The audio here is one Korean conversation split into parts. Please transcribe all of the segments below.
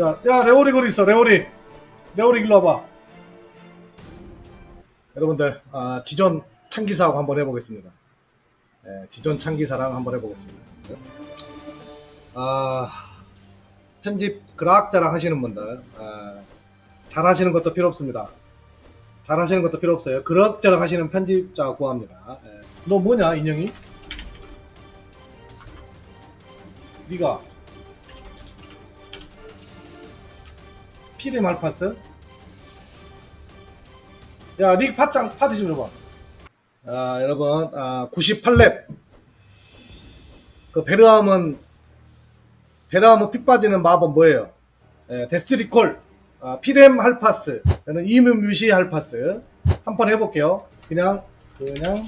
야, 야, 레오리 거기 있어, 레오리. 레오리 일로 와봐. 여러분들, 아, 지존 창기사하고 한번 해보겠습니다. 예, 지존 창기사랑 한번 해보겠습니다. 아, 편집 그락자락 하시는 분들, 아, 잘 하시는 것도 필요 없습니다. 잘 하시는 것도 필요 없어요. 그럭저럭 하시는 편집자 구합니다. 예. 너 뭐냐, 인형이? 니가 피레 말파스? 야, 릭 팟장 파티 좀 줘봐. 아, 여러분, 아, 98렙. 그 베르함은 베르함은 피 빠지는 마법 뭐예요? 예, 데스리콜, 아, 피렘 할파스, 저는 이뮤 뮤시 할파스 한 번 해볼게요. 그냥 그냥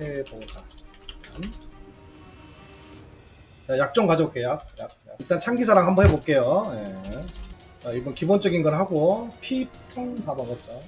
해보자. 약 좀 가져올게요. 약, 약, 약. 일단 창기사랑 한번 해볼게요. 예. 자, 이번 기본적인 건 하고 피통 다 먹었어.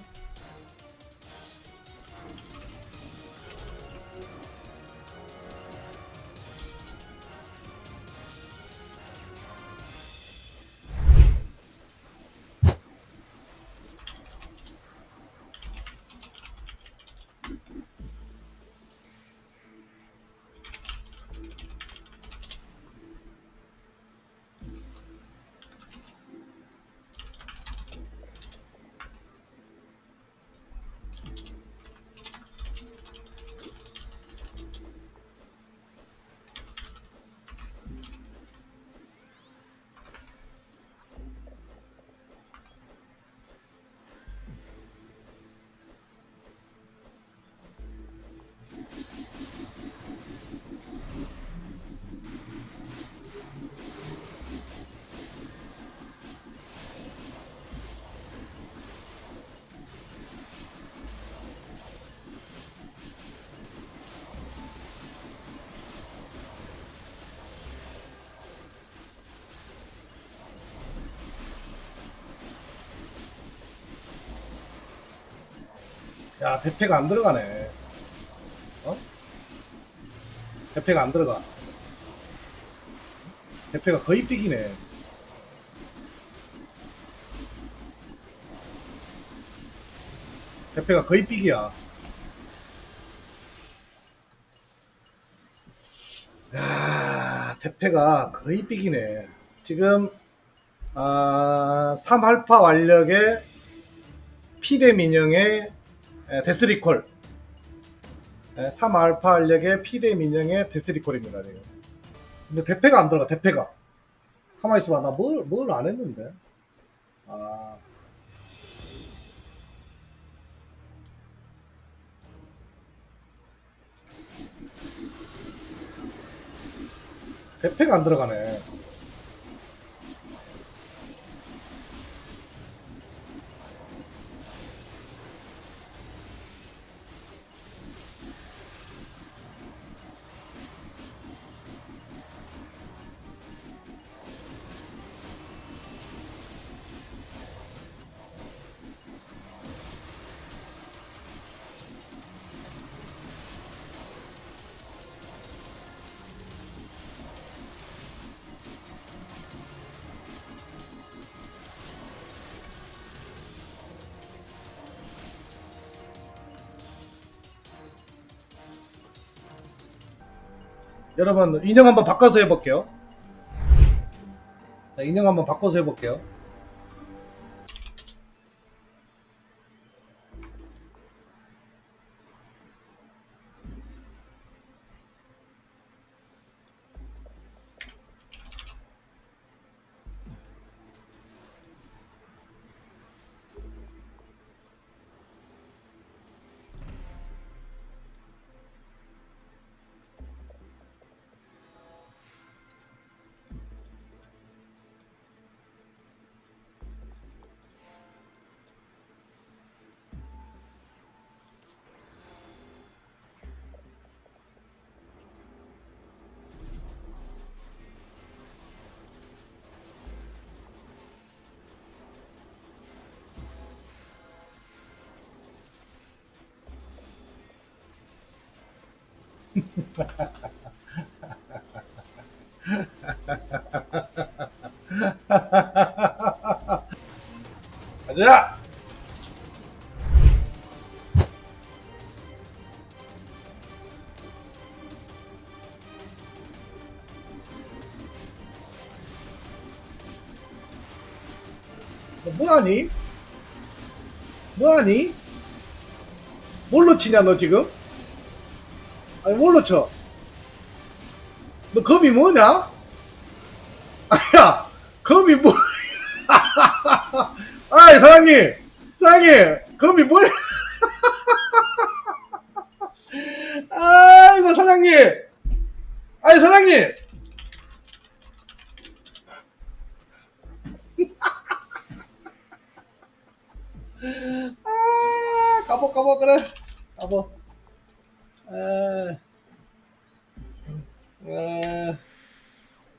야, 대패가 안 들어가네. 어? 대패가 안 들어가. 대패가 거의 삑이네. 대패가 거의 삑이야. 야, 대패가 거의 삑이네. 지금, 아, 3알파 완력의 피대 민영의 에, 데스리콜. 에, 3알파 알력의 피대 민영의 데스리콜입니다. 지금. 근데 대패가 안 들어가, 대패가. 가만히 있어봐. 나 뭘, 뭘 안 했는데. 아. 대패가 안 들어가네. 여러분 인형 한번 바꿔서 해볼게요. 자, 인형 한번 바꿔서 해볼게요. 가자! 뭐하니? 뭐하니? 뭘로 치냐 너 지금? 아니 뭘로 쳐? 너 검이 뭐냐? 아야 검이 뭐 아이 사장님! 사장님 검이 뭐야 아이고 사장님! 아이 사장님! 아 까보 까보 그래. 까보 에, 에,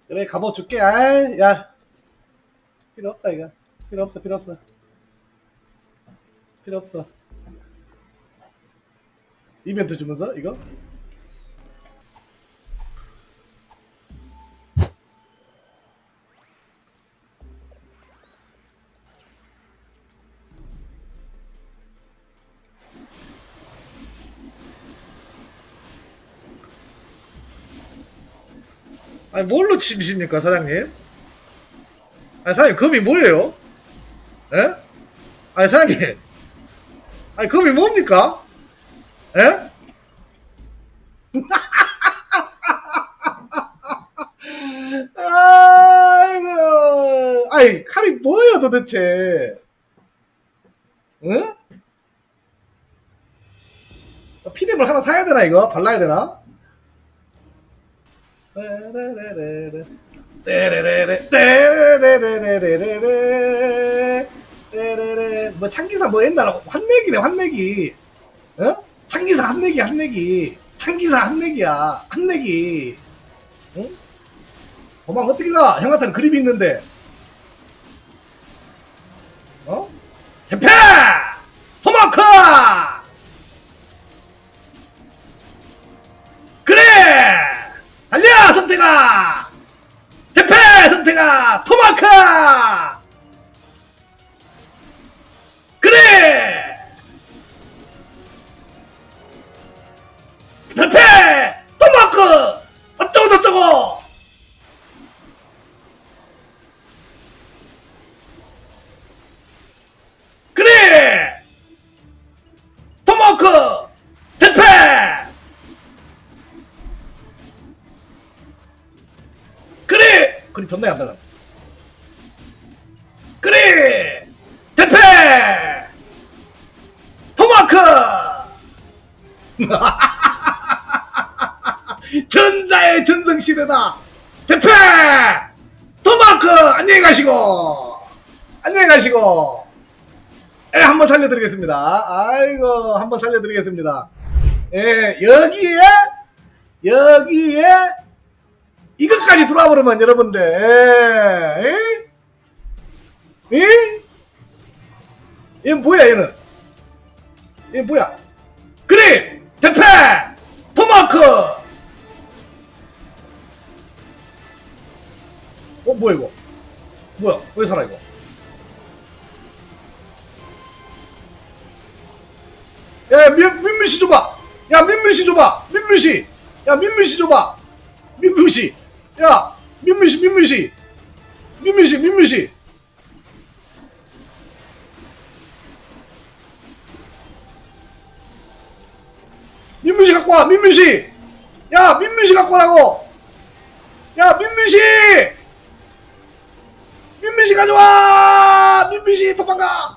그래 갑옷 줄게. 아이 야. 필요 없다 이거. 필요 없어 필요 없어. 필요 없어. 이벤트 주면서 이거 아니 뭘로 치십니까 사장님? 아니 사장님 금이 뭐예요? 예? 아니 사장님 아니 금이 뭡니까? 예? 아이고 아니 칼이 뭐예요 도대체 응? 피뎀을 하나 사야 되나 이거? 발라야 되나? 뭐 창기사 뭐 옛날 환내기네 환내기. 어? 창기사 한내기 한내기. 창기사 한내기야 한내기. 응? 도망 어떻게 가? 형 같은 그립이 있는데 그래, 변당이 안 나가. 그래! 대패! 토마크! 전자의 전성 시대다! 대패! 토마크! 안녕히 가시고! 안녕히 가시고! 예, 한번 살려드리겠습니다. 아이고, 한번 살려드리겠습니다. 예, 여기에, 여기에, 이것까지 들어와 버리면 여러분들 에? 에? 얘 뭐야 얘는? 얘 뭐야? 그래! 대패! 토마크! 어 뭐야 이거? 뭐야? 왜 살아 이거? 야 민, 민민씨 줘봐! 야 민민씨 줘봐! 민민씨! 야 민민씨 줘봐! 민민씨 야 민민씨 민민씨. 민민씨 민민씨. 민민씨 갖고 와 민민씨. 야 민민씨 갖고 와라고. 야 민민씨. 민민씨 가져와. 민민씨 도망가